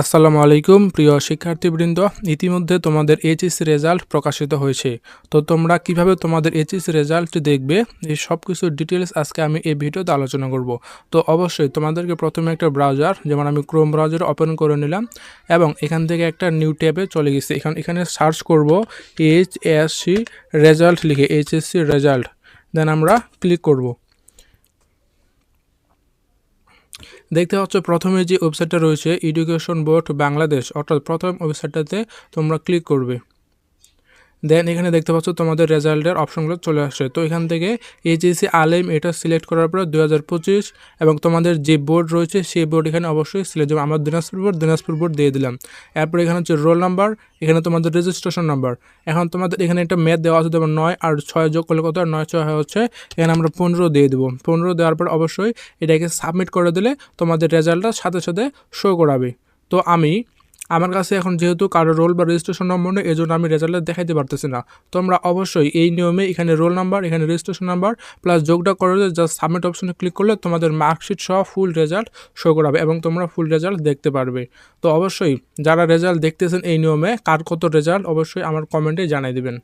আসসালামু আলাইকুম, প্রিয় শিক্ষার্থীবৃন্দ। ইতিমধ্যে তোমাদের এইচএসসি রেজাল্ট প্রকাশিত হয়েছে। তো তোমরা কীভাবে তোমাদের এইচএসসি রেজাল্ট দেখবে, এই সব কিছুর ডিটেলস আজকে আমি এই ভিডিওতে আলোচনা করব। তো অবশ্যই তোমাদেরকে প্রথমে একটা ব্রাউজার, যেমন আমি ক্রোম ব্রাউজার ওপেন করে নিলাম, এবং এখান থেকে একটা নিউ ট্যাবে চলে গেছি। এখানে এখানে সার্চ করব এইচএসসি রেজাল্ট, লিখে এইচএসসি রেজাল্ট। দেন আমরা ক্লিক করব। দেখতে পাচ্ছ, প্রথমে যে ওয়েবসাইটটা রয়েছে এডুকেশন বোর্ড বাংলাদেশ অর্থাৎ প্রথম ওয়েবসাইটটাতে তোমরা ক্লিক করবে। দেন এখানে দেখতে পাচ্ছ তোমাদের রেজাল্টের অপশনগুলো চলে আসছে। তো এখান থেকে এইচএসি আলেম এটা সিলেক্ট করার পর দু হাজার পঁচিশ এবং তোমাদের যে বোর্ড রয়েছে সেই বোর্ড এখানে অবশ্যই সিলেক্ট যেমন আমার দিনাজপুর বোর্ড দিনাজপুর বোর্ড দিয়ে দিলাম। এরপর এখানে হচ্ছে রোল নাম্বার এখানে তোমাদের রেজিস্ট্রেশন নাম্বার এখন তোমাদের এখানে একটা ম্যাথ দেওয়া আছে, যেমন নয় আর ছয় যোগ করলে কত নয় ছয় হচ্ছে, এখানে আমরা পনেরো দিয়ে দেবো। পনেরো দেওয়ার পর অবশ্যই এটাকে সাবমিট করে দিলে তোমাদের রেজাল্টটা সাথে সাথে শো করাবে। তো আমি আমার কাছে এখন যেহেতু কারও রোল বা রেজিস্ট্রেশন নম্বর নেই এই জন্য আমি রেজাল্ট দেখাইতে পারতেছি না। তোমরা অবশ্যই এই নিয়মে এখানে রোল নাম্বার এখানে রেজিস্ট্রেশন নাম্বার প্লাস যোগটা করে জাস্ট সাবমিট অপশনে ক্লিক করলে তোমাদের মার্কশিট সহ ফুল রেজাল্ট শো করাবে এবং তোমরা ফুল রেজাল্ট দেখতে পারবে। তো অবশ্যই যারা রেজাল্ট দেখতেছেন এই নিয়মে, কার কত রেজাল্ট অবশ্যই আমার কমেন্টে জানাই দেবেন।